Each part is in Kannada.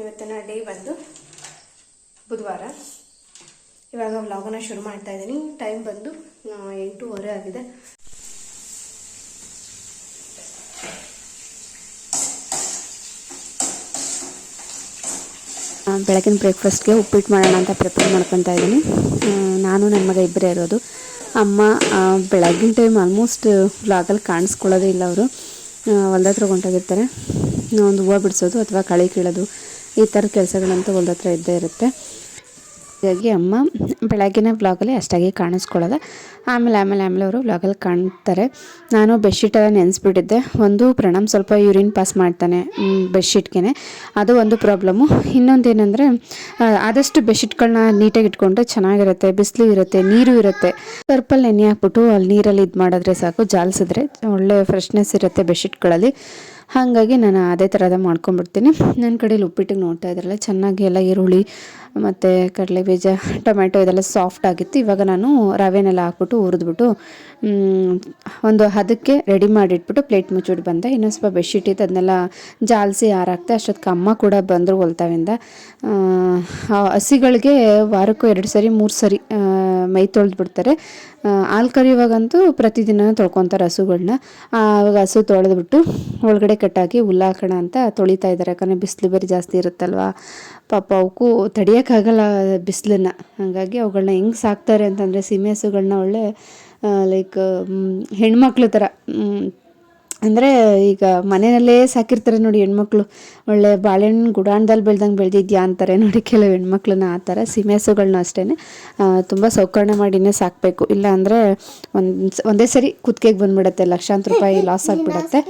ಇವತ್ತಿನ ಡೇ ಬಂದು ಬುಧವಾರ. ಇವಾಗ ವ್ಲಾಗನ್ನ ಶುರು ಮಾಡ್ತಾ ಇದ್ದೀನಿ. ಟೈಮ್ ಬಂದು ಎಂಟೂವರೆ ಆಗಿದೆ. ಬೆಳಗಿನ ಬ್ರೇಕ್ಫಾಸ್ಟ್ಗೆ ಉಪ್ಪಿಟ್ಟು ಮಾಡೋಣ ಅಂತ ಪ್ರಿಪೇರ್ ಮಾಡ್ಕೊತಾ ಇದ್ದೀನಿ. ನಾನು, ನನ್ನ ಮಗ ಇಬ್ಬರೇ ಇರೋದು. ಅಮ್ಮ ಬೆಳಗಿನ ಟೈಮ್ ಆಲ್ಮೋಸ್ಟ್ ವ್ಲಾಗಲ್ಲಿ ಕಾಣಿಸ್ಕೊಳ್ಳೋದೇ ಇಲ್ಲ ಅವರು. ಹೊಲ್ದ ಹತ್ರ ಹೊಂಟೋಗಿರ್ತಾರೆ ಒಂದು ಹೂವು ಬಿಡಿಸೋದು ಅಥವಾ ಕಳೆ ಕೀಳೋದು. ಈ ಥರ ಕೆಲಸಗಳಂತೂ ಹೊಲ್ದ ಹತ್ರ ಇದ್ದೇ ಇರುತ್ತೆ. ಹಾಗಾಗಿ ಅಮ್ಮ ಬೆಳಗ್ಗಿನ ವ್ಲಾಗಲ್ಲಿ ಅಷ್ಟಾಗಿ ಕಾಣಿಸ್ಕೊಳ್ಳಲ್ಲ. ಆಮೇಲೆ ಆಮೇಲೆ ಆಮೇಲೆ ಅವರು ವ್ಲಾಗಲ್ಲಿ ಕಾಣ್ತಾರೆ. ನಾನು ಬೆಡ್ಶೀಟೆಲ್ಲ ನೆನೆಸ್ಬಿಟ್ಟಿದ್ದೆ. ಒಂದು ಪ್ರಣಮ್ ಸ್ವಲ್ಪ ಯೂರಿನ್ ಪಾಸ್ ಮಾಡ್ತಾನೆ ಬೆಡ್ಶೀಟ್ಗೆ ಅದು ಒಂದು ಪ್ರಾಬ್ಲಮ್ಮು ಇನ್ನೊಂದೇನೆಂದರೆ ಆದಷ್ಟು ಬೆಡ್ಶೀಟ್ಗಳನ್ನ ನೀಟಾಗಿ ಇಟ್ಕೊಂಡ್ರೆ ಚೆನ್ನಾಗಿರುತ್ತೆ, ಬಿಸಿಲು ಇರುತ್ತೆ, ನೀರು ಇರುತ್ತೆ. ಸರ್ಪಲ್ ನೆನೆ ಹಾಕ್ಬಿಟ್ಟು ಅಲ್ಲಿ ನೀರಲ್ಲಿ ಇದು ಮಾಡಿದ್ರೆ ಸಾಕು, ಜಾಲಿಸಿದ್ರೆ ಒಳ್ಳೆ ಫ್ರೆಶ್ನೆಸ್ ಇರುತ್ತೆ ಬೆಡ್ಶೀಟ್ಗಳಲ್ಲಿ ಹಾಗಾಗಿ ನಾನು ಅದೇ ಥರದ ಮಾಡ್ಕೊಂಬಿಡ್ತೀನಿ. ನನ್ನ ಕಡೆಯಲ್ಲಿ ಉಪ್ಪಿಟ್ಟಿಗೆ ನೋಡ್ತಾ ಇದ್ರಲ್ಲ, ಚೆನ್ನಾಗಿ ಎಲ್ಲ ಈರುಳ್ಳಿ ಮತ್ತು ಕಡಲೆ ಬೀಜ ಟೊಮೆಟೊ ಇದೆಲ್ಲ ಸಾಫ್ಟ್ ಆಗಿತ್ತು. ಇವಾಗ ನಾನು ರವೆನೆಲ್ಲ ಹಾಕ್ಬಿಟ್ಟು ಹುರಿದ್ಬಿಟ್ಟು ಒಂದು ಹದಕ್ಕೆ ರೆಡಿ ಮಾಡಿಟ್ಬಿಟ್ಟು ಪ್ಲೇಟ್ ಮುಚ್ಚಿಬಿಟ್ಟು ಬಂದೆ. ಇನ್ನೊಂದು ಸ್ವಲ್ಪ ಬೆಡ್ಶೀಟ್ ಇತ್ತು, ಅದನ್ನೆಲ್ಲ ಜಾಲಿಸಿ ಹಾರಾಕ್ತೆ ಅಷ್ಟೊತ್ತಿಗೆ ಅಮ್ಮ ಕೂಡ ಬಂದರು ಹೊಲ್ತಾವಿಂದ ಹಸಿಗಳಿಗೆ ವಾರಕ್ಕೂ ಎರಡು ಸರಿ, ಮೂರು ಸರಿ ಮೈ ತೊಳೆದು ಬಿಡ್ತಾರೆ. ಹಾಲು ಕರೆಯುವಾಗಂತೂ ಪ್ರತಿದಿನ ತೊಳ್ಕೊತಾರೆ ಹಸುಗಳನ್ನ ಆವಾಗ ಹಸು ತೊಳೆದ್ಬಿಟ್ಟು ಒಳಗಡೆ ಕಟ್ಟಾಕಿ ಹುಲ್ಲಾಕೋಣ ಅಂತ ತೊಳಿತಾ ಇದ್ದಾರೆ ಯಾಕಂದರೆ ಬಿಸಿಲು ಬೇರೆ ಜಾಸ್ತಿ ಇರುತ್ತಲ್ವಾ? ಪಾಪ ಅವಕ್ಕೂ ತಡಿಯೋಕ್ಕಾಗಲ್ಲ ಬಿಸಿಲನ್ನ. ಹಾಗಾಗಿ ಅವುಗಳನ್ನ ಹೆಂಗೆ ಸಾಕ್ತಾರೆ ಅಂತಂದರೆ ಸೀಮೆ ಹಸುಗಳನ್ನ ಒಳ್ಳೆ ಲೈಕ್ ಹೆಣ್ಮಕ್ಳ ಥರ ಅಂದರೆ ಈಗ ಮನೆಯಲ್ಲೇ ಸಾಕಿರ್ತಾರೆ ನೋಡಿ ಹೆಣ್ಮಕ್ಳು. ಒಳ್ಳೆ ಬಾಳೆಹಣ್ಣು ಗುಡಾಣದಲ್ಲಿ ಬೆಳ್ದಂಗೆ ಬೆಳೆದಿದ್ಯಾ ಅಂತಾರೆ ನೋಡಿ ಕೆಲವು ಹೆಣ್ಮಕ್ಳನ್ನ ಆ ಥರ ಸೀಮೆ ಹಸುಗಳನ್ನ ಅಷ್ಟೇ ತುಂಬ ಸೌಕರ್ಯ ಮಾಡಿನೇ ಸಾಕಬೇಕು. ಇಲ್ಲ ಅಂದರೆ ಒಂದು ಒಂದೇ ಸರಿ ಕುತ್ತಿಗೆಗೆ ಬಂದ್ಬಿಡುತ್ತೆ. ಲಕ್ಷಾಂತರ ರೂಪಾಯಿ ಲಾಸ್ ಆಗಿಬಿಡತ್ತೆ.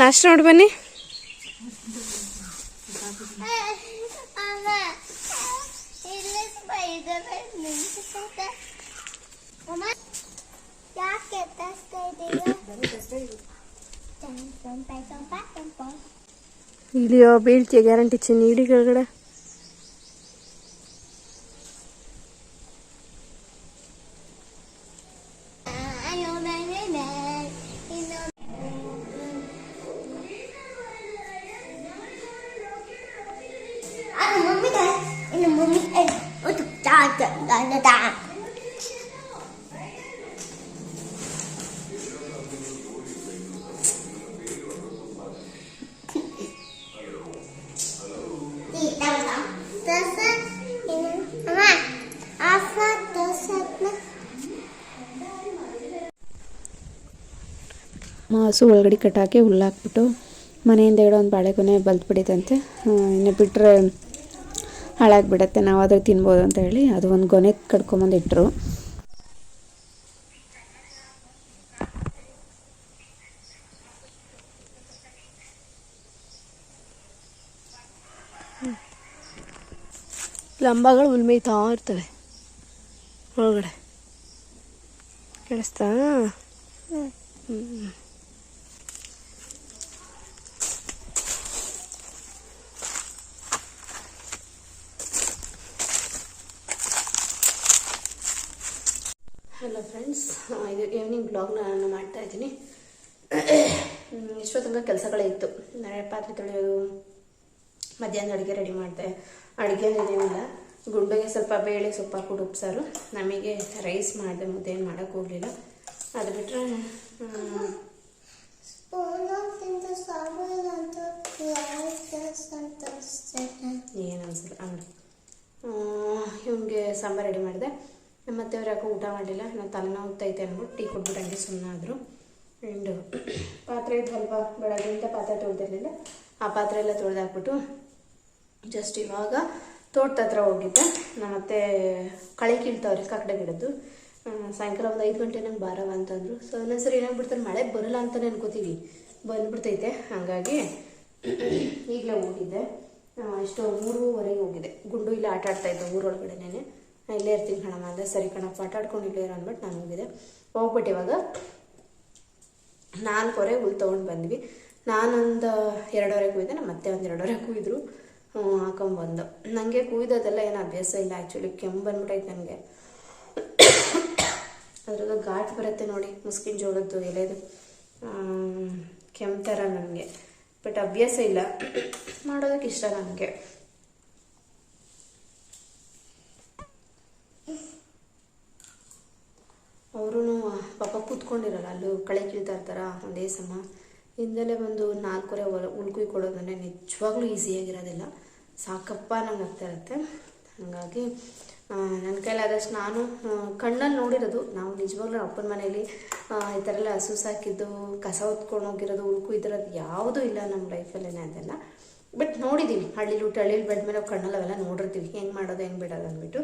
ನಾಷ್ಟ ನೋಡಿ ಬನ್ನಿ. ಇಲ್ಲಿಯೋ ಬೀಳ್ತೀಯ ಗ್ಯಾರಂಟಿ ಚಿನ್ನಿ? ಇಡೀ ಕೆಳಗಡೆ. ಹಸು ಒಳಗಡೆ ಕಟ್ಟಾಕಿ ಹುಲ್ಲಾಕ್ಬಿಟ್ಟು ಮನೆಯಿಂದ ಇಡೋ ಒಂದು ಬಾಳೆಗೊನೆ ಬಲ್ತ್ ಬಿಡಿದಂತೆ ಇನ್ನು ಬಿಟ್ಟರೆ ಹಾಳಾಗಿಬಿಡತ್ತೆ ನಾವಾದರೂ ಅದ್ರ ತಿನ್ಬೋದು ಅಂತ ಹೇಳಿ ಅದು ಒಂದು ಗೊನೆ ಕಟ್ಕೊಂಬಂದು ಇಟ್ಟರು ಲಂಬಗಳು ಉಲ್ಮೈತಾ ಇರ್ತವೆ. ಒಳಗಡೆ. ಕೇಳಿಸ್ತಾ ಹ್ಮ್. ಹಲೋ ಫ್ರೆಂಡ್ಸ್ ಇದು ಈವ್ನಿಂಗ್ ಬ್ಲಾಗ್ನ ನಾನು ಮಾಡ್ತಾ ಇದ್ದೀನಿ. ಇಷ್ಟೊತ್ತಂಗ ಕೆಲಸಗಳೇ ಇತ್ತು. ಪಾತ್ರೆ ತೊಳೆಯೋದು, ಮಧ್ಯಾಹ್ನ ಅಡುಗೆ ರೆಡಿ ಮಾಡಿದೆ. ಅಡುಗೆ ಏನಿಲ್ಲ. ಗುಂಡಿಗೆ ಸ್ವಲ್ಪ ಬೇಳೆ ಸೊಪ್ಪು ಹಾಕ್ಬಿಟ್ಟು ಉಪ್ಸಾರು. ನಮಗೆ ರೈಸ್ ಮಾಡಿದೆ, ಮುದ್ದೆ ಏನು ಮಾಡೋಕ್ಕೆ ಹೋಗಲಿಲ್ಲ. ಅದು ಬಿಟ್ಟರೆ. ಏನು ಅನ್ಸಲ್ಲ ಅಂಗಡಿ ಇವನಿಗೆ ಸಾಂಬಾರು ರೆಡಿ ಮಾಡಿದೆ. ಮತ್ತೆ ಅವ್ರು ಯಾಕೋ ಊಟ ಮಾಡಿಲ್ಲ ನಾನು ತಲೆನೋವು ಹೋಗ್ತೈತೆ ಅಂದ್ಬಿಟ್ಟು ಟೀ ಕೊಟ್ಬಿಟ್ಟಂಗೆ ಸುಮ್ಮನಾದರು ಆ್ಯಂಡ್ ಪಾತ್ರೆ ಇದ್ವಲ್ವ ಬೆಳಗ್ಗೆಯಿಂದ ಪಾತ್ರೆ ತೊಳೆದಿರಲಿಲ್ಲ. ಆ ಪಾತ್ರೆ ಎಲ್ಲ ತೊಳೆದಾಕ್ಬಿಟ್ಟು ಜಸ್ಟ್ ಇವಾಗ ತೋಟದ ಹತ್ರ ಹೋಗಿದ್ದೆ. ನಮ್ಮ ಮತ್ತೆ ಕಳೆ ಕೀಳ್ತಾವ್ರಿ ಕಕ್ಕಡೆ ಗಿಡದ್ದು. ಸಾಯಂಕಾಲ ಒಂದು ಐದು ಗಂಟೆ ನಂಗೆ ಬಾರವ ಅಂತಂದ್ರು. ಸೊ ಸರಿ ಏನಾಗ್ಬಿಡ್ತಾರೆ ಮಳೆ ಬರಲ್ಲ ಅಂತಲೇ ಅನ್ಕೋತೀವಿ. ಬಂದ್ಬಿಡ್ತೈತೆ, ಹಾಗಾಗಿ ಈಗಲೇ ಹೋಗಿದ್ದೆ. ಇಷ್ಟು ಮೂರುವರೆಗೆ ಹೋಗಿದೆ. ಗುಂಡು ಇಲ್ಲ ಆಟ ಆಡ್ತಾ ಇದ್ದೆ ಊರೊಳಗಡೆನೇ ಇಲ್ಲೇ ಇರ್ತೀನಿ ಕಣಮ್ಮ ಅಂದರೆ ಸರಿ ಕಣಪ್ಪ ಆಟ ಆಡ್ಕೊಂಡು ಇಲ್ಲೇ ಇರೋ ಅಂದ್ಬಿಟ್ಟು ನಾನು ಹೋಗಿದ್ದೆ. ಹೋಗ್ಬಿಟ್ಟು ಇವಾಗ ನಾಲ್ಕೂವರೆ ಹುಲ್ ತೊಗೊಂಡು ಬಂದ್ವಿ. ನಾನೊಂದು ಎರಡೂವರೆ ಕೂಯ್ದೆ, ನಮ್ಮ ಮತ್ತೆ ಒಂದು ಎರಡೂವರೆ ಕೂಯಿದ್ರು. ಹಾಕೊಂಬಂದು ನನಗೆ ಕುಯ್ದೋದೆಲ್ಲ ಏನು ಅಭ್ಯಾಸ ಇಲ್ಲ ಆ್ಯಕ್ಚುಲಿ ಕೆಮ್ಮು ಬಂದ್ಬಿಟ್ಟೈತೆ ನನಗೆ. ಅದ್ರಾಗ ಘಾಟ್ ಬರುತ್ತೆ ನೋಡಿ, ಮುಸ್ಕಿನ ಜೋಳದ್ದು ಎಲೆದು. ಕೆಮ್ಮು ಥರ ನನಗೆ. ಬಟ್ ಅಭ್ಯಾಸ ಇಲ್ಲ. ಮಾಡೋದಕ್ಕೆ ಇಷ್ಟ ನನಗೆ ಅವರು ಪಾಪ ಕೂತ್ಕೊಂಡಿರಲ್ಲ, ಅಲ್ಲೂ ಕಳೆ ಕೀಳ್ತಾ ಇರ್ತಾರ? ಒಂದೇ ಸಮ. ಹಿಂದಲೇ ಬಂದು ನಾಲ್ಕೂವರೆ ಉಳ್ಕುಯ್ ಕೊಡೋದಂದ್ರೆ ನಿಜವಾಗ್ಲೂ ಈಸಿಯಾಗಿರೋದಿಲ್ಲ. ಸಾಕಪ್ಪ ನಂಗೆ ಆಗ್ತಾ ಇರುತ್ತೆ. ಹಾಗಾಗಿ ನನ್ನ ಕೈಲಾದಷ್ಟು ನಾನು ಕಣ್ಣಲ್ಲಿ ನೋಡಿರೋದು. ನಾವು ನಿಜವಾಗ್ಲೂ ಅಪ್ಪನ ಮನೇಲಿ ಈ ಥರ ಎಲ್ಲ ಹಸು ಸಾಕಿದ್ದು, ಕಸ ಹೊತ್ಕೊಂಡು ಹೋಗಿರೋದು ಉಳ್ಕು ಇದ್ರದ್ದು ಯಾವುದೂ ಇಲ್ಲ ನಮ್ಮ ಲೈಫಲ್ಲೇ ಅದೆಲ್ಲ. ಬಟ್ ನೋಡಿದ್ದೀವಿ ಹಳ್ಳಿಲಿ ಊಟ, ಹಳ್ಳಿಲಿ ಬೆಡ್ ಮೇಲೆ ಕಣ್ಣಲ್ಲಿ ಅವೆಲ್ಲ ನೋಡಿರ್ತೀವಿ. ಹೆಂಗೆ ಮಾಡೋದು, ಹೆಂಗೆ ಬಿಡೋದು ಅಂದ್ಬಿಟ್ಟು.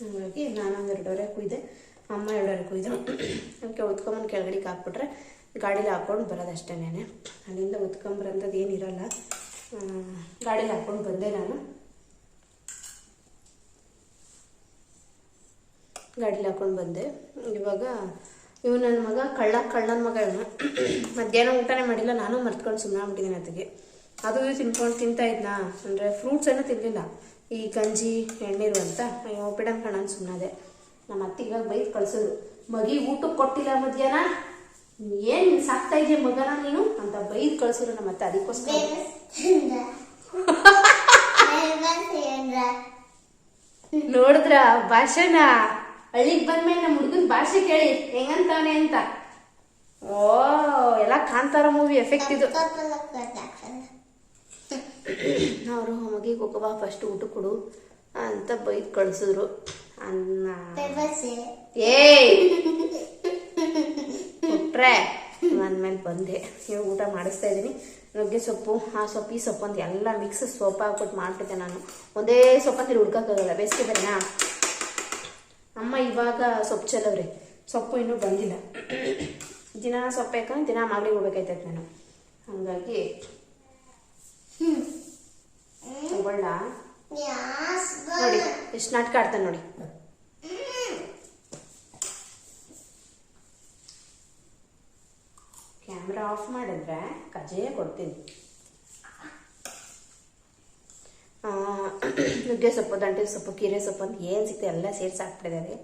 ಹಾಗಾಗಿ ನಾನೊಂದು ಎರಡೂವರೆ ಕುಯ್ದೆ ಅಮ್ಮ ಎರಡೂವರೆ ಕುಯ್ದು ಅದಕ್ಕೆ ಉತ್ಕೊಂಬಂದು ಕೆಳಗಡೆಗೆ ಹಾಕ್ಬಿಟ್ರೆ ಗಾಡೀಲಿ ಹಾಕ್ಕೊಂಡು ಬರೋದಷ್ಟೇನೆ ಅಲ್ಲಿಂದ ಉತ್ಕೊಂಬರಂಥದ್ದು ಏನಿರಲ್ಲ ಗಾಡೀಲಿ ಹಾಕ್ಕೊಂಡು ಬಂದೆ ನಾನು. ಗಾಡೀಲಿ ಹಾಕ್ಕೊಂಡು ಬಂದೆ. ಇವಾಗ ಇವ್ ನನ್ನ ಮಗ ಕಳ್ಳ, ಕಳ್ಳನ ಮಗ ಇವನು. ಮಧ್ಯಾಹ್ನ ಊಟನೇ ಮಾಡಿಲ್ಲ, ನಾನು ಮರ್ತ್ಕೊಂಡು ಸುಮ್ಮನೆ ಆಗ್ಬಿಟ್ಟಿದ್ದೀನಿ ಅದಕ್ಕೆ ಅದು ತಿನ್ಕೊಂಡು ತಿಂತಾ ಇದ್ನಾ? ಅಂದರೆ ಫ್ರೂಟ್ಸ್ ಏನೂ ತಿನ್ನಲಿಲ್ಲ ಈ ಗಂಜಿ ಎಣ್ಣೀರು ಅಂತ ಅಯ್ಯೋ ಕಣ್ಣನ್ ಕಣ ಸುಮ್ಮನೆ ನಮ್ಮ ಇವಾಗ ಬೈದು ಕಳ್ಸಿದ್ರು ಮಗಿ ಊಟಕ್ಕೆ ಕೊಟ್ಟಿಲ್ಲ ಮಧ್ಯಾಹ್ನ? ಏನು ಸಾಕ್ತಾ ಇದೆಯಾ ಮಗನ ನೀನು? ಅಂತ ಬೈದ್ ಕಳ್ಸಿದ್ರು ನಮ್ಮ ಅತ್ತೆ. ಅದಕ್ಕೋಸ್ಕರ. ನೋಡಿದ್ರ ಭಾಷೆನ? ಹಳ್ಳಿಗ್ ಬಂದ್ಮೇಲೆ ನಮ್ಮ ಹುಡುಗನ ಭಾಷೆ ಕೇಳಿ. ಹೆಂಗಂತಾನೆ ಅಂತ. ಓ ಎಲ್ಲ ಕಾಂತಾರ ಮೂವಿ ಎಫೆಕ್ಟ್ ಇದು. ಅವರು ಮಗಿಗೆ ಹೋಗವಾ ಫಸ್ಟ್ ಊಟ ಕೊಡು. ಅಂತ ಬೈದು ಕಳ್ಸಿದ್ರು. ಅನ್ನ. ಏಯ್! ಕೊಟ್ರೆ ಅಂದ್ಮೇಲೆ ಬಂದೆ. ಇವಾಗ ಊಟ ಮಾಡಿಸ್ತಾ ಇದ್ದೀನಿ. ನುಗ್ಗೆ ಸೊಪ್ಪು ಆ ಸೊಪ್ಪು ಈ ಸೊಪ್ಪು ಅಂತ ಎಲ್ಲ ಮಿಕ್ಸ್ ಸೊಪ್ಪು ಹಾಕ್ಬಿಟ್ಟು ಮಾಡ್ಬಿಟ್ಟೆ ನಾನು. ಒಂದೇ ಸೊಪ್ಪಂತೀರಿ ಹುಡ್ಕೋಕ್ಕಾಗಲ್ಲ ಬೇಸಿಗೆ ಬೇರೆನಾ? ಅಮ್ಮ ಇವಾಗ ಸೊಪ್ಪು ಚೆಲ್ಲವ್ರಿ ಸೊಪ್ಪು ಇನ್ನೂ ಬಂದಿಲ್ಲ. ದಿನ ಸೊಪ್ಪು ಯಾಕಂದ್ರೆ ದಿನ ಮಗಳಿಗೆ ಹೋಗ್ಬೇಕಾಯ್ತೈತೆ ನಾನು ಹಾಗಾಗಿ ತಗೊಳ್ಳ. ನೋಡಿ, ಎಷ್ಟು ನಾಟಕ ಆಡ್ತಾನೆ ನೋಡಿ. ಕ್ಯಾಮ್ರಾ ಆಫ್ ಮಾಡಿದ್ರೆ ಕಜೆ ಕೊಡ್ತೀನಿ. ನುಗ್ಗೆ ಸೊಪ್ಪು ದಂಟೆ ಸೊಪ್ಪು, ಕೀರೆ ಸೊಪ್ಪು ಅಂತ ಏನು ಸಿಗ್ತದೆ ಎಲ್ಲ ಸೇರಿಸಿ ಹಾಕ್ಬಿಟ್ಟಿದ್ದಾರೆ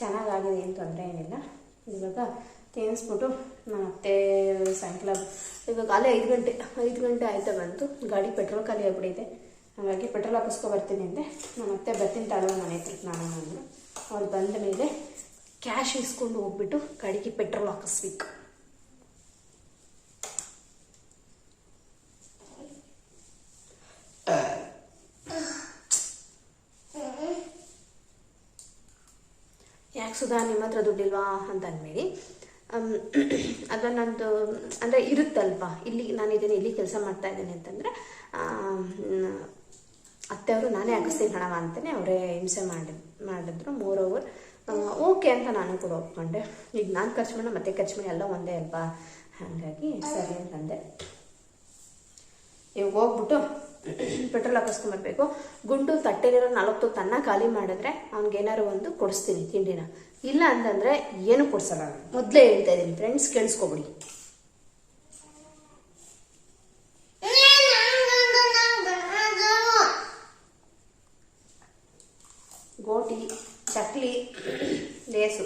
ಚೆನ್ನಾಗಾಗಿದೆ, ಏನು ತೊಂದರೆ ಏನಿಲ್ಲ. ಇವಾಗ ತೇನಿಸ್ಬಿಟ್ಟು ಮತ್ತೆ ಸಾಯಂಕಾಲ ಇವಾಗ ಅಲ್ಲೇ ಐದು ಗಂಟೆ ಐದು ಗಂಟೆ ಆಯಿತಾ ಬಂತು. ಗಾಡಿ ಪೆಟ್ರೋಲ್ ಖಾಲಿ ಆಗ್ಬಿಟ್ಟಿದೆ. ಹಾಗಾಗಿ ಪೆಟ್ರೋಲ್ ಹಾಕಿಸ್ಕೊ ಬರ್ತೀನಿ ಅಂದೆ. ನಾನು ಮತ್ತೆ ಬರ್ತೀನಿ ತಾಳುವ ಮನೆ ಹತ್ರಕ್ಕೆ ನಾನು ಅಂದರು ಅವ್ರು ಬಂದ ಮೇಲೆ ಕ್ಯಾಶ್ ಇಸ್ಕೊಂಡು ಹೋಗ್ಬಿಟ್ಟು ಗಾಡಿಗೆ ಪೆಟ್ರೋಲ್ ಹಾಕಿಸ್ಬೇಕು. ಯಾಕೆ ಸುಧಾ ನಿಮ್ಮ ಹತ್ರ ದುಡ್ಡಿಲ್ವಾ ಅಂತ ಅಂದ್ಮೇಲೆ ಅದು ನಂದು, ಅಂದರೆ ಇರುತ್ತಲ್ವಾ? ಇಲ್ಲಿ ನಾನಿದ್ದೀನಿ ಇಲ್ಲಿ ಕೆಲಸ ಮಾಡ್ತಾ ಇದ್ದೀನಿ ಅಂತಂದರೆ ಅತ್ತೆಯವರು, ನಾನೇ ಹಾಕಿಸ್ತೀನಿ ಹಣವ ಅಂತಲೇ ಅವರೇ ಹಿಂಸೆ ಮಾಡಿ ಮಾಡಿದ್ರು. ಮೋರ್ ಓವರ್ ಓಕೆ ಅಂತ ನಾನು ಕೂಡ ಒಪ್ಕೊಂಡೆ. ಈಗ ನಾನು ಖರ್ಚು ಮಾಡೋಣ ಮತ್ತೆ ಖರ್ಚು ಮಾಡಿ ಎಲ್ಲ ಒಂದೇ ಅಲ್ವಾ? ಹಾಗಾಗಿ ಸರಿ ಅಂತಂದೆ ಇವಾಗ ಹೋಗ್ಬಿಟ್ಟು ಪೆಟ್ರೋಲ್ ಹಾಕಿಸ್ಕೊಂಬರ್ಬೇಕು ಗುಂಡು ತಟ್ಟೆಲಿರೋ ನಲವತ್ತು ತನ್ನ ಖಾಲಿ ಮಾಡಿದ್ರೆ ಅವ್ನಿಗೇನಾರು ಒಂದು ಕೊಡಿಸ್ತೀನಿ ತಿಂಡಿನ. ಇಲ್ಲ ಅಂತಂದ್ರೆ ಏನು ಕೊಡಿಸಲ್ಲ ಮೊದಲೇ ಹೇಳ್ತಾ ಇದ್ದೀನಿ ಫ್ರೆಂಡ್ಸ್ ಕೇಳಿಸ್ಕೊಬಿಡಿ ಗೋಟಿ ಚಕ್ಲಿ ಲೇಸು.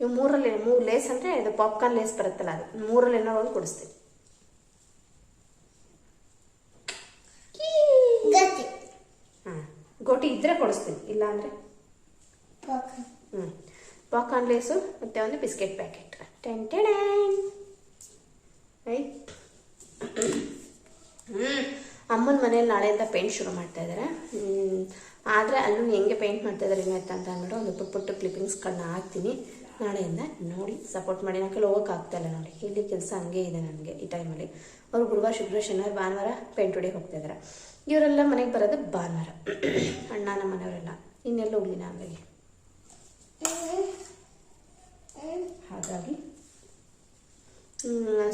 ಇವು ಮೂರಲ್ಲಿ ಮೂರು ಲೇಸ್ ಅಂದರೆ ಇದು ಪಾಪ್ಕಾರ್ನ್ ಲೇಸ್ ಬರುತ್ತಲ್ಲ ಅದು. ಮೂರಲ್ಲಿ ಏನೋ ಒಂದು ಕೊಡಿಸ್ತೀನಿ ಹಾಂ. ಗೋಟಿ ಇದ್ರೆ ಕೊಡಿಸ್ತೀನಿ ಇಲ್ಲ ಅಂದರೆ ಹ್ಞೂ ಪಾಪ್ಕಾರ್ನ್ ಲೇಸು ಮತ್ತು ಒಂದು ಬಿಸ್ಕೆಟ್ ಪ್ಯಾಕೆಟ್. ಟೆನ್ ಟೆನ್ ಐ ಹ್ಞೂ ಅಮ್ಮನ ಮನೇಲಿ ನಾಳೆಯಿಂದ ಪೇಂಟ್ ಶುರು ಮಾಡ್ತಾ ಇದ್ದಾರೆ ಆದರೆ ಅಲ್ಲೂ ಹೆಂಗೆ ಪೇಂಟ್ ಮಾಡ್ತಾ ಇದ್ದಾರೆ ಇವತ್ತು ಅಂತ ಅಂದ್ಬಿಟ್ಟು ಒಂದು ಪುಟ್ಟ ಪುಟ್ಟ ಕ್ಲಿಪ್ಪಿಂಗ್ಸ್ಗಳನ್ನ ಹಾಕ್ತೀನಿ. ನಾಳೆಯಿಂದ ನೋಡಿ ಸಪೋರ್ಟ್ ಮಾಡಿ. ನಾನು ಕೆಲವು ಹೋಗೋಕೆ ಆಗ್ತಾ ಇಲ್ಲ ನೋಡಿ. ಇಲ್ಲಿ ಕೆಲಸ ಹಂಗೆ ಇದೆ ನನಗೆ ಈ ಟೈಮಲ್ಲಿ ಅವರು ಗುರುವಾರ, ಶುಕ್ರವಾರ, ಶನಿವಾರ, ಭಾನುವಾರ ಪೇಂಟ್ ಹೋಗ್ತಾ ಇದ್ದಾರೆ ಇವರೆಲ್ಲ ಮನೆಗೆ ಬರೋದು ಭಾನುವಾರ. ಅಣ್ಣ ನಮ್ಮ ಮನೆಯವರೆಲ್ಲ. ಇನ್ನೆಲ್ಲ ಹೋಗ್ಲಿ ಹಾಗಾಗಿ ಹಾಗಾಗಿ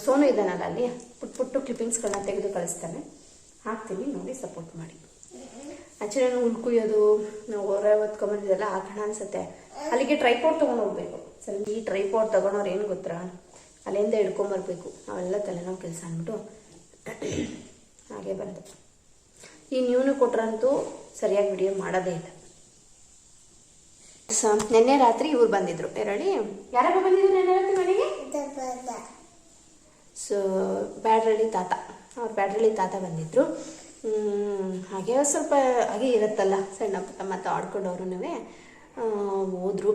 ಸೋನು ಇದ್ದಾನಲ್ಲ ಅಲ್ಲಿ. ಪುಟ್ಟ ಪುಟ್ಟು ಕ್ಲಿಪ್ಪಿಂಗ್ಸ್ಗಳನ್ನ ತೆಗೆದು ಕಳಿಸ್ತಾನೆ. ಹಾಕ್ತೀನಿ, ನೋಡಿ ಸಪೋರ್ಟ್ ಮಾಡಿ. ಆಕ್ಚುಲಿ ನಾನು ನಾವು ಹೊರ ಹೊತ್ಕೊಂಬಂದಿದ್ದೆಲ್ಲ ಹಾಕೋಣ ಅನ್ಸುತ್ತೆ. ಅಲ್ಲಿಗೆ ಟ್ರೈಪೋರ್ಟ್ ತೊಗೊಂಡು ಹೋಗ್ಬೇಕು. ಸರಿ ಈ ಟ್ರೈಪೋರ್ಟ್ ತೊಗೊಂಡವ್ರು ಏನು ಗೊತ್ತಾ? ಅಲ್ಲಿಂದ ಹಿಡ್ಕೊಂಬರ್ಬೇಕು ಅವೆಲ್ಲ ತಲೆನೋವು ಕೆಲಸ ಅಂದ್ಬಿಟ್ಟು ಹಾಗೆ ಬಂದು. ಈ ನ್ಯೂನು ಕೊಟ್ರಂತೂ ಸರಿಯಾಗಿ ವಿಡಿಯೋ ಮಾಡೋದೇ ಇಲ್ಲ. ಸ ನಿನ್ನೆ ರಾತ್ರಿ ಇವ್ರು ಬಂದಿದ್ರು. ಎರಡಿ ಯಾರಪ್ಪ ಬಂದಿದ್ರು ನಿನ್ನೆ ರಾತ್ರಿ ಮನೆಗೆ? ಸೊ ಬ್ಯಾಡ್ರಳ್ಳಿ ತಾತ. ಅವ್ರ ಬ್ಯಾಡ್ರಳ್ಳಿ ತಾತ ಬಂದಿದ್ರು. ಹಾಗೆ ಸ್ವಲ್ಪ ಹಾಗೆ ಇರುತ್ತಲ್ಲ, ಸಣ್ಣ ಪುಟ್ಟ ಮತ್ತು ಆಡ್ಕೊಂಡವ್ರೂ ಹೋದ್ರು.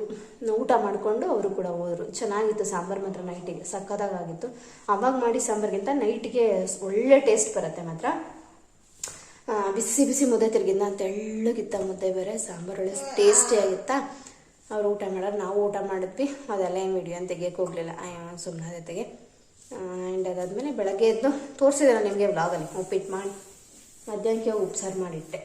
ಊಟ ಮಾಡಿಕೊಂಡು ಅವರು ಕೂಡ ಹೋದರು. ಚೆನ್ನಾಗಿತ್ತು ಸಾಂಬಾರು ಮಾತ್ರ ನೈಟಿಗೆ ಸಕ್ಕದಾಗಿತ್ತು ಅವಾಗ ಮಾಡಿ ಸಾಂಬಾರ್ಗಿಂತ ನೈಟಿಗೆ ಒಳ್ಳೆ ಟೇಸ್ಟ್ ಬರುತ್ತೆ ಮಾತ್ರ. ಬಿಸಿ ಬಿಸಿ ಮುದ್ದೆ ತಿರ್ಗಿದ್ನ ತೆಳ್ಳಗಿತ್ತ ಮುದ್ದೆ ಬೇರೆ, ಸಾಂಬಾರು ಒಳ್ಳೆ ಟೇಸ್ಟಿಯಾಗಿತ್ತಾ ಅವ್ರು ಊಟ ಮಾಡೋರು, ನಾವು ಊಟ ಮಾಡಿದ್ವಿ. ಅದೆಲ್ಲ ಏನು ವಿಡಿಯೋ ಅಂತ ತೆಗಿಯಕ್ಕೆ ಹೋಗಲಿಲ್ಲ. ಸುಮ್ಮನೆ ತೆಗೆ. ಆ್ಯಂಡ್ ಅದಾದಮೇಲೆ ಬೆಳಗ್ಗೆ ಎದ್ದು ತೋರಿಸಿದೆ ನಾನು ನಿಮಗೆ ವ್ಲಾಗಲ್ಲಿ ಉಪ್ಪಿಟ್ಟು ಮಾಡಿ. ಮಧ್ಯಾಹ್ನಕ್ಕೆ ಉಪ್ಸಾರು ಮಾಡಿಟ್ಟೆ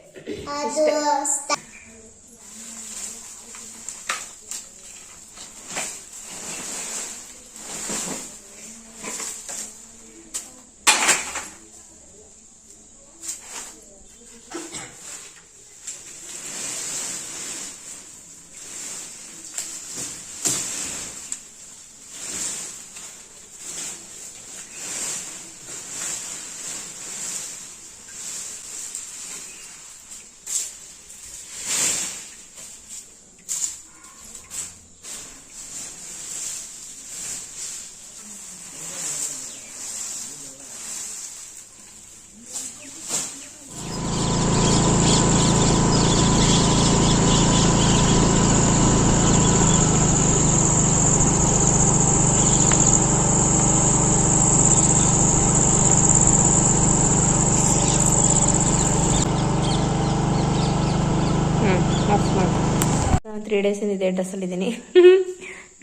ಅದು ತ್ರೀ ಡೇಸಿಂದ ಇದೇ ಡ್ರೆಸ್ಸಲ್ಲಿದ್ದೀನಿ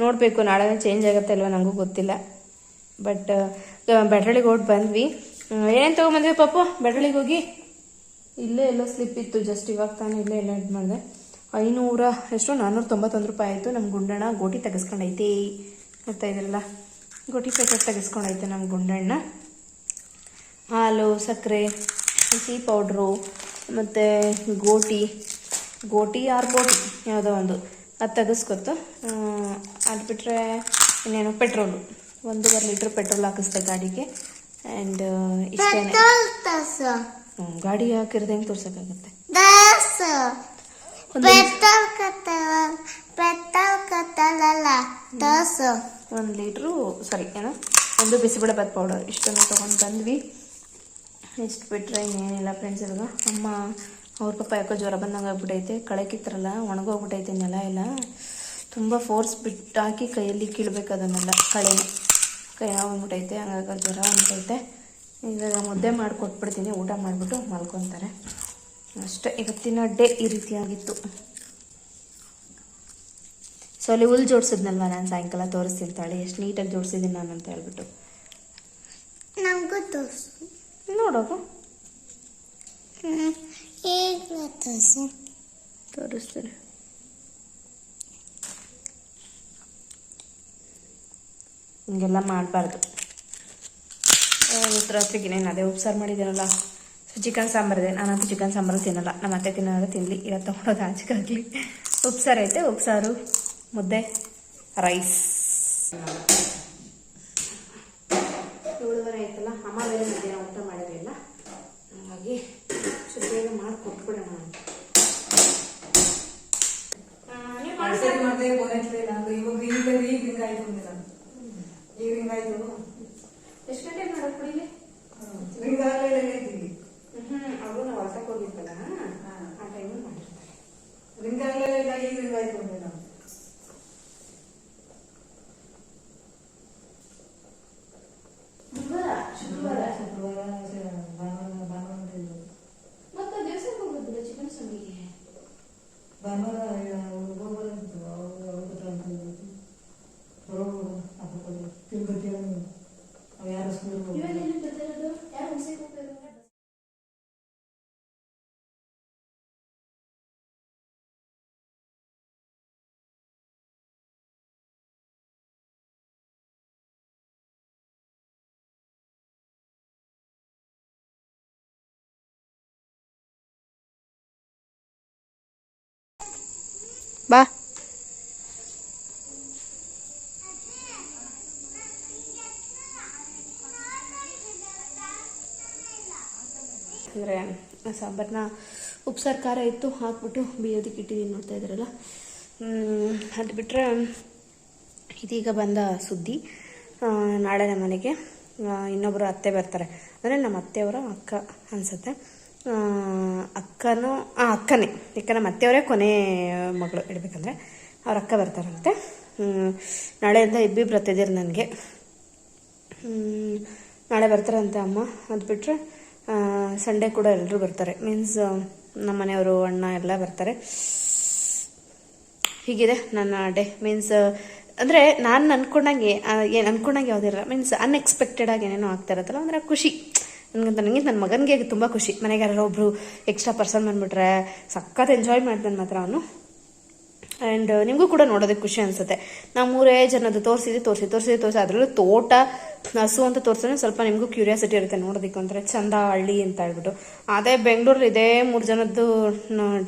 ನೋಡಬೇಕು, ನಾಳೆ ಚೇಂಜ್ ಆಗುತ್ತೆ ಅಲ್ವಾ ನನಗೂ ಗೊತ್ತಿಲ್ಲ. ಬಟ್ ಬೆಟ್ರಳಿಗೆ ಹೊಟ್ಟು ಬಂದ್ವಿ. ಏನೇನು ತೊಗೊಂಬಂದ್ವಿ ಪಾಪ? ಬೆಟ್ರಳಿಗೆ ಹೋಗಿ? ಇಲ್ಲೇ ಎಲ್ಲ ಸ್ಲಿಪ್ ಇತ್ತು ಜಸ್ಟ್ ಇವಾಗ ತಾನೇ ಇಲ್ಲೇ ಎಲ್ಲ ಇದು ಮಾಡಿದೆ. ಐನೂರ, ಎಷ್ಟು ನಾನ್ನೂರ ತೊಂಬತ್ತೊಂದು ರೂಪಾಯಿ ಆಯಿತು. ನಮ್ಮ ಗುಂಡಣ್ಣ ಗೋಟಿ ತೆಗೆಸ್ಕೊಂಡೈತಿ. ನೋಡ್ತಾ ಇದ್ರಲ್ಲ ಗೋಟಿ ಪ್ಯಾಕೆಟ್ ತೆಗೆಸ್ಕೊಂಡೈತೆ ನಮ್ಮ ಗುಂಡಣ್ಣ. ಹಾಲು, ಸಕ್ಕರೆ ಟೀ ಪೌಡ್ರು, ಮತ್ತು ಗೋಟಿ. ಗೋಟಿ ಆರ್ ಗೋಟಿ? ಯಾವುದೋ ಒಂದು. ಅದು ತೆಗೆಸ್ಕೊತು ಅದು ಬಿಟ್ಟರೆ ಇನ್ನೇನು ಪೆಟ್ರೋಲು. ಒಂದೂವರೆ ಲೀಟ್ರ್ ಪೆಟ್ರೋಲ್ ಹಾಕಿಸ್ದೆ ಗಾಡಿಗೆ. ಆ್ಯಂಡ್ ಇಷ್ಟೇ ಪೆಟ್ರೋಲ್ ತಸ ಗಾಡಿ ಹಾಕಿರೋದು ಹೆಂಗೆ ತೋರ್ಸೋಕ್ಕಾಗುತ್ತೆ? ಪೆಟ್ರೋಲ್ ಪೆಟ್ರೋಲ್ ಕತ್ತಲಲ್ಲ ದಸ ಒಂದು ಲೀಟ್ರು ಸಾರಿ ಏನೋ. ಒಂದು ಬಿಸಿಬೇಳೆಬಾತ್ ಪೌಡರ್. ಇಷ್ಟನ್ನು ತೊಗೊಂಡು ಬಂದ್ವಿ. ಇಷ್ಟು ಬಿಟ್ಟರೆ ಇನ್ನೇನಿಲ್ಲ ಫ್ರೆಂಡ್ಸ್ ಇವಾಗ. ಅಮ್ಮ ಅವ್ರ ಪಾಪ ಯಾಕೋ ಜ್ವರ ಬಂದಂಗೆ ಆಗ್ಬಿಟ್ಟೈತೆ ಕಳೆ ಕಿತ್ತರಲ್ಲ ಒಣಗೋಗ್ಬಿಟ್ಟೈತೆ ನೆಲ ಎಲ್ಲ. ತುಂಬ ಫೋರ್ಸ್ ಬಿಟ್ಟಾಕಿ ಕೈಯಲ್ಲಿ ಕೀಳ್ಬೇಕು ಅದನ್ನೆಲ್ಲ. ಕಳೆ ಕೈ ನೋವಾಗ್ಬಿಟ್ಟೈತೆ ಹಂಗಾಗಿ ಜ್ವರ ಬಂದ್ಬಿಟ್ಟೈತೆ ಇವಾಗ ಮುದ್ದೆ ಮಾಡಿಕೊಟ್ಬಿಡ್ತೀನಿ ಊಟ ಮಾಡಿಬಿಟ್ಟು ಮಲ್ಕೊತಾರೆ. ಅಷ್ಟೇ ಇವತ್ತಿನ ಡೇ ಈ ರೀತಿಯಾಗಿತ್ತು. ಸೊ ಅಲ್ಲಿ ಹುಲ್ ಜೋಡಿಸಿದ್ನಲ್ವ ನಾನು ಸಾಯಂಕಾಲ? ತೋರಿಸ್ತೀನಿ ತಾಳಿ. ಎಷ್ಟು ನೀಟಾಗಿ ಜೋಡಿಸಿದ್ದೀನಿ ನಾನು ಅಂತ ಹೇಳ್ಬಿಟ್ಟು. ನಮಗೂ ತೋರ್ಸು. ತೋರ್ಸು ತೋರಿಸ್ತೀನಿ ಹಿಂಗೆಲ್ಲ ಮಾಡಬಾರ್ದು. ಉತ್ತರ ರಾತ್ರಿಗೆ ಅದೇ ಉಪ್ಸಾರು ಮಾಡಿದ್ದೀನಲ್ಲ. ಸೊ ಚಿಕನ್ ಸಾಂಬಾರಿದೆ ನಾನಂತೂ ಚಿಕನ್ ಸಾಂಬಾರು ತಿನ್ನಲ್ಲ. ನಮ್ಮ ಅತ್ತೆ ತಿನ್ನೋದು ತಿನ್ನಲಿ ಇಲ್ಲ ತೊಗೊಳೋದು ಆಚೆಗಾಗಲಿ. ಉಪ್ಸಾರು ಐತೆ. ಉಪ್ಸಾರು ಮುದ್ದೆ ರೈಸ್ ಏಳುವರೆ ಆಯ್ತಲ್ಲ ಅಮ್ಮ ಬೇರೆ ಮಧ್ಯಾಹ್ನ ಊಟ ಮಾಡಿರಲಿಲ್ಲ ಹಾಗಾಗಿ ಸ್ವಲ್ಪ ಬೇಗ ಮಾಡಿ ಕೊಟ್ಬಿಡೋಣ ಅಂತ ನೀವು ಸರಿ ಮತ್ತೆ ಫೋನ್ ಎತ್ತಲಿಲ್ಲ ಅಂದ್ರೆ ಇವಾಗ ಈಗ ಈಗ ಹಿಂಗಾಯ್ತು ಅಂದೆ ನಾನು ಈಗ ಹಿಂಗಾಯ್ತು ಎಷ್ಟು ಗಂಟೆಗೆ ಮಾಡೋದು ಕುಡಿಲಿ ಹಿಂಗಾಗಲೇ ಹೇಳ್ತೀವಿ ಹ್ಮ್ ಅವರು ನಾವು ಹೊಸಕ್ಕೆ ಹೋಗಿರ್ತಲ್ಲ ಆ ಟೈಮಲ್ಲಿ ಮಾಡಿರ್ತಾರೆ ಹಿಂಗಾಗಲೇ ಇಲ್ಲ ಈಗ ಹಿಂಗಾಯ್ತು ಅಂದೆ ನಾನು ಶುಕ್ರವಾರ ಶುಕ್ರವಾರ ಶುಕ್ರವಾರ ಬಾ ಅಂದರೆ ಸಾಂಬಾರನ್ನ ಉಪ್ಸಾರು ಖಾರ ಇತ್ತು, ಹಾಕ್ಬಿಟ್ಟು ಬೇಯೋದಕ್ಕೆ ಇಟ್ಟಿದ್ದೀನಿ ನೋಡ್ತಾ ಇದ್ರಲ್ಲ ಅದು ಬಿಟ್ಟರೆ ಇದೀಗ ಬಂದ ಸುದ್ದಿ. ನಾಳೆ ನಮ್ಮ ಮನೆಗೆ ಇನ್ನೊಬ್ಬರು ಅತ್ತೆ ಬರ್ತಾರೆ. ಅಂದರೆ ನಮ್ಮ ಅತ್ತೆಯವರ ಅಕ್ಕ ಅನಿಸುತ್ತೆ. ಅಕ್ಕನೂ, ಆ, ಅಕ್ಕನೇ ಯಾಕಂದರೆ ಮತ್ತೆಯವರೇ ಕೊನೆ ಮಗಳು ಇಡಬೇಕಂದ್ರೆ ಅವ್ರ ಅಕ್ಕ ಬರ್ತಾರಂತೆ. ನಾಳೆಯಿಂದ ಇಬ್ಬಿಬ್ರು ಬರ್ತಿದ್ದೀರಿ ನನಗೆ. ನಾಳೆ ಬರ್ತಾರಂತೆ ಅಮ್ಮ, ಅದು ಬಿಟ್ಟರೆ ಸಂಡೇ ಕೂಡ ಎಲ್ಲರೂ ಬರ್ತಾರೆ. ಮೀನ್ಸ್ ನಮ್ಮ ಮನೆಯವರು, ಅಣ್ಣ ಎಲ್ಲ ಬರ್ತಾರೆ. ಹೀಗಿದೆ ನನ್ನ ಡೇ ಮೀನ್ಸ್ ಅಂದರೆ ನಾನು ಅಂದ್ಕೊಂಡಂಗೆ ಏನು, ಅನ್ಕೊಂಡಂಗೆ ಯಾವುದಿರಲ್ಲ ಮೀನ್ಸ್ ಅನ್ಎಕ್ಸ್ಪೆಕ್ಟೆಡ್ ಆಗಿ ಏನೇನೋ ಆಗ್ತಾ ಇರತ್ತಲ್ಲ ಅಂದರೆ ಖುಷಿ. ನನಗಂತ ನನಗೆ ನನ್ನ ಮಗನಿಗೆ ತುಂಬ ಖುಷಿ. ಮನೆಗೆ ಯಾರೋ ಒಬ್ಬರು ಎಕ್ಸ್ಟ್ರಾ ಪರ್ಸನ್ ಬಂದುಬಿಟ್ರೆ ಸಖತ್ ಎಂಜಾಯ್ ಮಾಡ್ತಾನೆ ಮಾತ್ರ ಅವನು. ಆ್ಯಂಡ್ ನಿಮಗೂ ಕೂಡ ನೋಡೋದಕ್ಕೆ ಖುಷಿ ಅನಿಸುತ್ತೆ. ನಾವು ಮೂರೇ ಜನದ್ದು ತೋರಿಸಿದ್ದು ತೋರಿಸಿ ತೋರಿಸಿ ತೋರಿಸಿ. ಅದರಲ್ಲೂ ತೋಟ, ಹಸು ಅಂತ ತೋರಿಸಿದ್ರೆ ಸ್ವಲ್ಪ ನಿಮಗೂ ಕ್ಯೂರಿಯಾಸಿಟಿ ಇರುತ್ತೆ ನೋಡೋದಕ್ಕೆ. ಅಂದರೆ ಚಂದ ಹಳ್ಳಿ ಅಂತ ಹೇಳ್ಬಿಟ್ಟು. ಅದೇ ಬೆಂಗಳೂರಲ್ಲಿ ಇದೇ ಮೂರು ಜನದ್ದು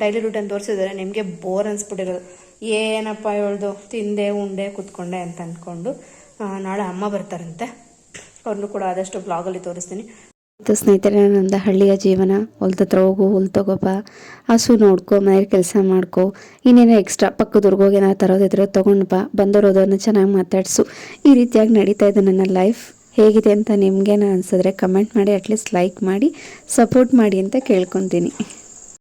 ಡೈಲಿ ರೂಟನ್ ತೋರಿಸಿದ್ರೆ ನಿಮಗೆ ಬೋರ್ ಅನಿಸ್ಬಿಟ್ಟಿರೋದು. ಏನಪ್ಪ ಹೇಳ್ದು, ತಿಂದೆ, ಉಂಡೆ, ಕೂತ್ಕೊಂಡೆ ಅಂತ ಅಂದ್ಕೊಂಡು ನಾಳೆ ಅಮ್ಮ ಬರ್ತಾರಂತೆ. ಅವ್ರನ್ನೂ ಕೂಡ ಆದಷ್ಟು ಬ್ಲಾಗಲ್ಲಿ ತೋರಿಸ್ತೀನಿ. ಮತ್ತು ಸ್ನೇಹಿತರೆ, ನನ್ನ ಹಳ್ಳಿಯ ಜೀವನ, ಹೊಲ್ದ ಹತ್ರ ಹೋಗು ಹುಲ್ ತಗೋಬ ಹಸು ನೋಡ್ಕೊ ಮನೇಲಿ ಕೆಲಸ ಮಾಡ್ಕೊ, ಇನ್ನೇನೋ ಎಕ್ಸ್ಟ್ರಾ ಪಕ್ಕದವ್ರಿಗೆ ಹೋಗಿ ಏನಾರು ತರೋದಿದ್ರೆ ತೊಗೊಂಡು ಬಾ ಚೆನ್ನಾಗಿ ಮಾತಾಡಿಸು. ಈ ರೀತಿಯಾಗಿ ನಡೀತಾ ಇದೆ ನನ್ನ ಲೈಫ್ ಹೇಗಿದೆ ಅಂತ ನಿಮಗೇನ ಅನ್ಸಿದ್ರೆ ಕಮೆಂಟ್ ಮಾಡಿ ಅಟ್ಲೀಸ್ಟ್ ಲೈಕ್ ಮಾಡಿ ಸಪೋರ್ಟ್ ಮಾಡಿ ಅಂತ ಕೇಳ್ಕೊತೀನಿ.